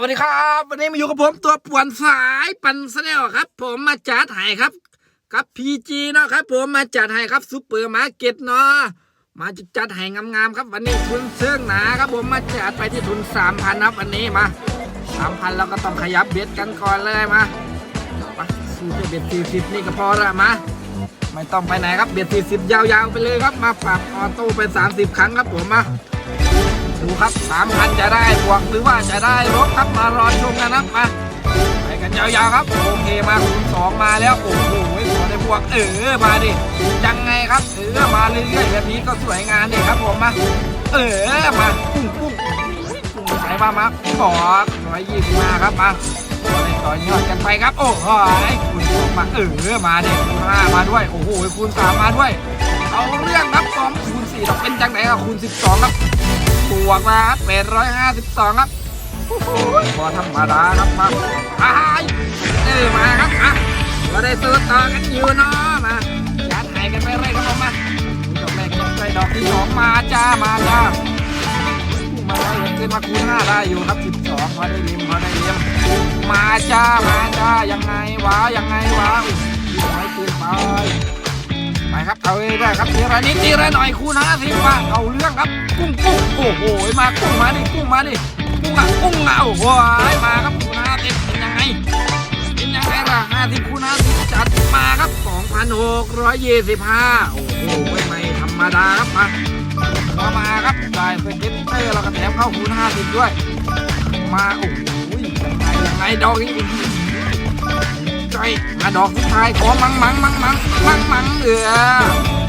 วัสดีครับ วันนี้มาอยู่กับผมตัวป่วนสายปันสแนลครับ ผมมาจัดให้ครับ กับพีจีเนาะครับ ผมมาจัดให้ครับซูเปอร์มาร์เก็ตเนาะมาจัดให้งามๆครับ วันนี้ทุนเสื่องหนาครับ ผมมาจัดไปที่ทุนสามพันครับวันนี้มาสามพันเราก็ต้องขยับเบ็ดกันก่อนเลยมามาสู้อเบ็ดสี่สิบนี่ก็พอละมาไม่ต้องไปไหนครับเบ็ดสี่สิบยาวๆไปเลยครับ มาปรับออโต้ไปสามสิบครั้งครับผมมา ดูครับสามพันจะได้บวกหรือว่าจะได้ลบครับมารอชมกันนะมาไปกันยาวๆครับ โอเคมาคูณสองมาแล้วโอ้โหขอได้บวกเออมาดิยังไงครับเออมาเรื่อยๆแบบนี้ก็สวยงามดิครับผมมาเออมาปุ้งปุ้งปุ้งใส่มามาบอกร้อยยี่สิบมาครับมาต่อยอดกันไปครับ โอ้โหคูณสองมาเออมาดิคูณห้ามาด้วยโอ้โหคูณสามมาด้วย เอาเรื่องครับสองคูณสี่เราเป็นจังไหนครับคูณสิบสองครับ วกมาครับเป็นร้อยห้าสิบสองครับพอธรรมดาครับมาอ้ายเออมาครับอะก็ได้สู้ต่อกันอยู่เนาะมาจัดให้กันไปเลยครับผมมาดอกแรกยังใจดอกที่สองมาจ้ามาจ้ามาได้ยังขึ้นมาคูณห้าได้อยู่ครับสิบสองพอได้เลี้ยมพอได้เลี้ยมมาจ้ามาจ้ายังไงวะยังไงวะอุ้ยไม่ขึ้นไปไปครับเอาเลยได้ครับทีละนิดทีละหน่อยคูณห้าสิบว่าเอาเรื่องครับกุ้งกุ้ง อ้โหมากุ้งมาดิกุ้งมาดิกุ้งอะกุ้งอะโอ้โหมาครับคูณห้าเป็นยังไงเป็นยังไงล่ะห้าสิบคูณห้าสิบจัดมาครับสองพันหกร้อยยี่สิบห้าโอ้โหไม่ธรรมดาครับมาหัวมาครับได้เก็ตเตอร์แล้วก็แถมเข้าคูณห้าสิบด้วย มาโอ้โหยังไงยังไงดอกนี้ใจมาดอกสุดท้ายขอมังมังมังมังมังมังเออ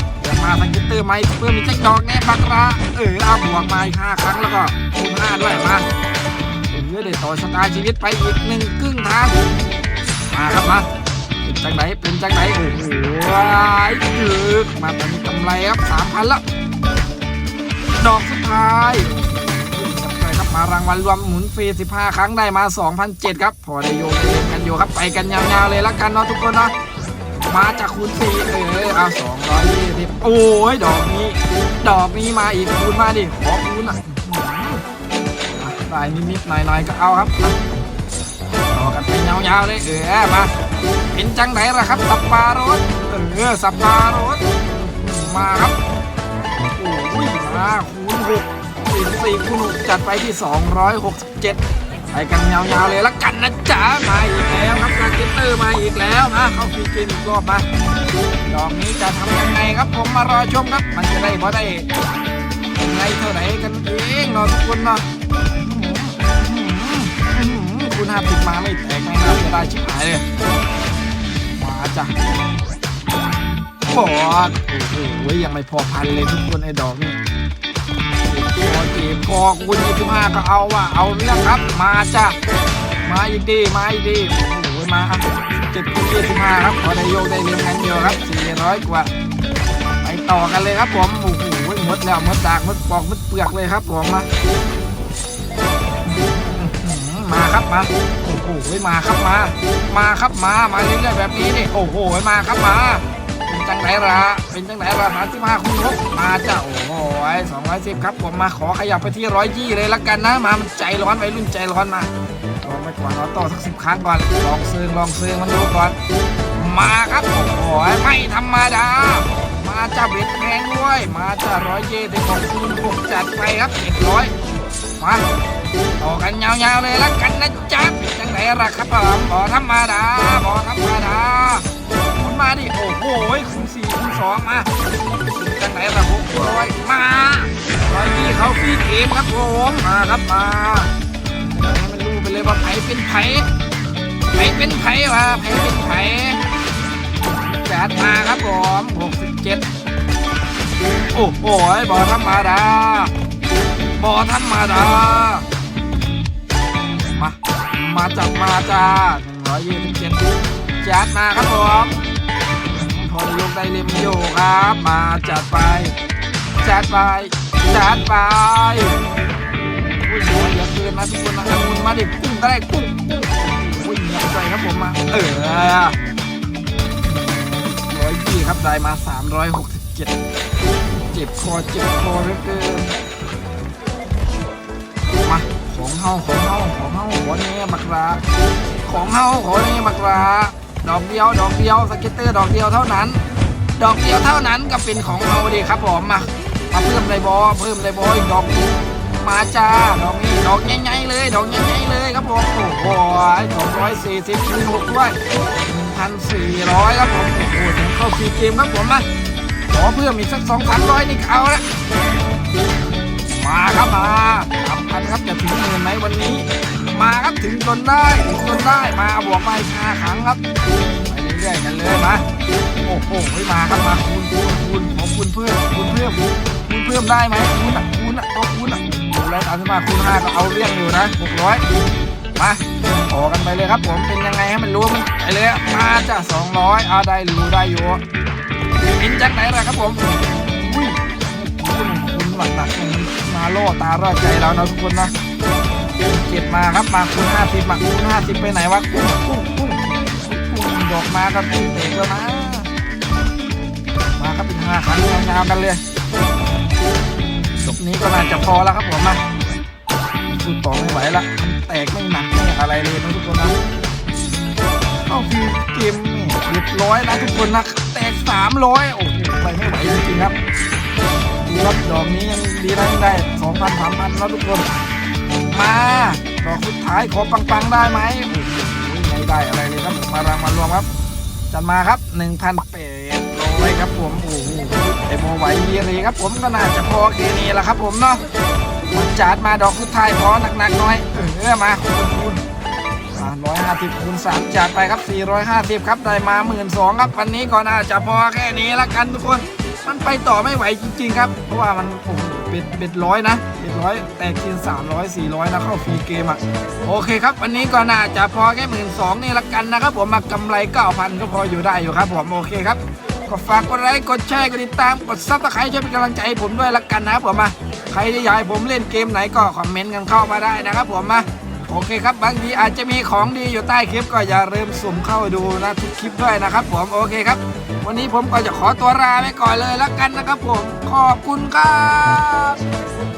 มาสกิตเตอร์ไหมเพื่อมีแจ็คดอกแน่บักระเออเอาบวกมาอีกห้าครั้งแล้วก็คูณห้าด้วยมาเออได้ต่อชะตาชีวิตไปอีกหนึ่งครึ่งทางมาครับมาเป็นจังไหนเป็นจังไหนโอ้โหยึกมาตอนนี้กำไรครับสามพันล้วดอกสุดท้ายครับมารางวัลรวมหมุนฟรี 15 ครั้งได้มา 2,007 ครับ พอได้โยนกันอยู่ครับ ไปกันยาวๆเลยละกันเนาะทุกคนเนาะ มาจากคูณสี่เออเอา220โอ้ยดอกนี้ ดอกนี้มาอีกคูณมาดิขอคูณอะอะได้นิดๆหน่อยๆก็เอาครับต่อกันไปยาวๆเลยเออมาเป็นจังไหนล่ะครับสับปะรดเออสับปะรดมาครับโอ้ยมาคูณหก44คูณ6จัดไปที่267 ไปกันยาวๆเลยละกันนะจ๊ะมาอีกแล้วครับการเกตเตอร์มาอีกแล้วมาเข้าฟรีเกมอีกรอบมาดอกนี้จะทำยังไงครับผมมารอชมครับ มันจะได้พอได้ยังไงเท่าไหร่กันเองเนาะทุกคนเนาะคุณห้าติดมาไม่แตกไม่น่าจะได้ชิบหายเลยมาจ้ะบอดโอ้โหยังไม่พอพันเลยทุกคนไอ้ดอกนี่ พอจีบคอคุณยี่สิบห้าก็เอาว่ะเอาเรื่องครับ มาจ้ะ มาอีกดี มาอีกดีโอ้โหมาเจ็ดคูณยี่สิบห้าครับพอได้โยกได้เลี้ยงกันเดียวครับสี่ร้อยกว่า ไปต่อกันเลยครับผมโอ้โหหมดแล้วหมดดากหมดปอกหมดเปลือกเลยครับผมมามาครับมาโอ้โหมาครับมา มาครับมา มาเรื่อยๆแบบนี้นี่ โอ้โหมาครับมา ไหนละเป็นจังไหนละหาสิบห้าคูณหกมาจ้ะโอ้โหสองร้อยสิบครับผมมาขอขยับไปที่ร้อยยี่เลยละกันนะมามันใจร้อนไปรุ่นใจร้อนมาลองไปก่อนเอาต่อสักสิบครั้งก่อนลองซื้อลองซื้อมันดูก่อนมาครับโอ้โหไม่ธรรมดามาจ้าเบ็ดแพงด้วยมาจ้าร้อยยี่สิบหกคูณหกจัดไปครับเจ็ดร้อยมาต่อกันยาวๆเลยละกันนะจ๊ะเป็นจังไหนละครับผมบอธรรมดาบอธรรมดา สองมาจังไหนละหกร้อยมาร้อยยี่เขาฟรีเกมครับผมมาครับมาให้มันรู้ไปเลยว่าไผเป็นไผไผเป็นไผวะไผเป็นไผจัดมาครับผมหกสิบเจ็ดโอ้โหบอธรรมดาบอธรรมดามามาจับมาจ้าหนึ่งร้อยยี่สิบเจ็ดจัดมาครับผม พอได้ยกได้เล่มอยู่ครับ มาจัดไป จัดไป จัดไปอุ้ยหัวเยอะเกินนะทุกคนนะองุ่นมาดิกุ้งก็ได้กุ้งกุ้งอุ้ยเงียบใจครับผมมา เออร้อยยี่ครับได้มาสามร้อยหกสิบเจ็ดเจ็บคอเจ็บคอเหลือเกินมาของเฮาของเฮาของเฮาขอเนี้บักราของเฮาขอเนี้บักรา ดอกเดียว ดอกเดียวสเก็ตเตอร์ดอกเดียวเท่านั้น ดอกเดียวเท่านั้นก็เป็นของเฮาดีครับผมมามาเพิ่มเลยบอเพิ่มเลยบออีกดอกนี้มาจ้าดอกนี้ดอกใหญ่ๆเลย ดอกใหญ่ๆเลยครับผมโอ้โหสองร้อยสี่สิบคูณหกด้วยพันสี่ร้อยครับผมโอ้โหเข้าซีเกมครับผมมาขอเพิ่มอีกสักสองพันร้อยนี่เอาละมาครับมาทำพันครับจะถึงหมื่นไหมวันนี้ มาครับถึงจนได้ถึงจนได้มาบวกไปห้าครั้งครับไปเรื่อยๆกันเลยมาโอ้โหมาครับมาคูณคูณคูณขอคูณเพิ่มคูณเพิ่มคูณเพิ่มได้ไหมคูณอะคูณอะตัวคูณอะคูณแล้วสามสิบมาคูณห้าก็เอาเรื่องอยู่นะหกร้อยมาขอกันไปเลยครับผมเป็นยังไงให้มันรู้มันไปเลยอะมาจ้ะสองร้อยเอาได้อยู่ได้อยู่อินจากไหนล่ะครับผมอุ้ยคุณคุณหลักหนักมาล่อตาล่อใจเรานะทุกคนนะ เก็บมาครับมาคูณห้าสิบมาคูณห้าสิบไปไหนวะกุ้งกุ้งกุ้งกุ้งดอกมาก็ตีเตกแล้วนะมาครับเป็นห้าครั้งยาวๆกันเลยจบนี้ก็น่าจะพอแล้วครับผมมาสู้ต่อไม่ไหวละมันแตกไม่หนักไม่อะไรเลยนะทุกคนนะเข้าฟีเกมเรียบร้อยนะทุกคนนะแตกสามร้อยโอ้โหไปไม่ไหวจริงๆครับรับดอกนี้ยังดีนะยังได้สองพันสามพันแล้วทุกคน มาดอกสุดท้ายขอปังๆได้ไหมไม่ได้อะไรเลยครับมารางมารวมครับ จัดมาครับ1 8 0 0ร้อยครับผมโอ้โหไอโมไหวเยรีครับผมก็น่าจะพอแค่นี้แหละครับผมเนาะมันจัดมาดอกสุดท้ายพอหนักๆหน่อยเออมาคูณคูณมาร้อยห้าสิบคูณสามจัดไปครับสี่ร้อยห้าสิบครับได้มาหมื่นสองครับวันนี้ก็น่าจะพอแค่นี้ละกันทุกคน มันไปต่อไม่ไหวจริง ๆ ครับ เพราะว่ามันโอ้โหเบ็ดเบ็ดร้อยนะ ร้อยแต่กิน 300 400นะเข้าฟรีเกมอะ โอเคครับ วันนี้ก็น่าจะพอแค่หมื่นสองนี่ละกันนะครับ ผมมากำไร9,000ก็พออยู่ได้อยู่ครับ ผมโอเคครับก็ฝากกดไลค์กดแชร์กดติดตามกดซับสไครต์ช่วยเป็นกำลังใจให้ผมด้วยละกันนะครับผมมาใครที่อยากให้ผมเล่นเกมไหนก็คอมเมนต์กันเข้ามาได้นะครับผมมาโอเคครับบางทีอาจจะมีของดีอยู่ใต้คลิปก็อย่าลืมสุ่มเข้าดูนะทุกคลิปด้วยนะครับผมโอเคครับ วันนี้ผมก็จะขอตัวลาไปก่อนเลยละกันนะครับผมขอบคุณครับ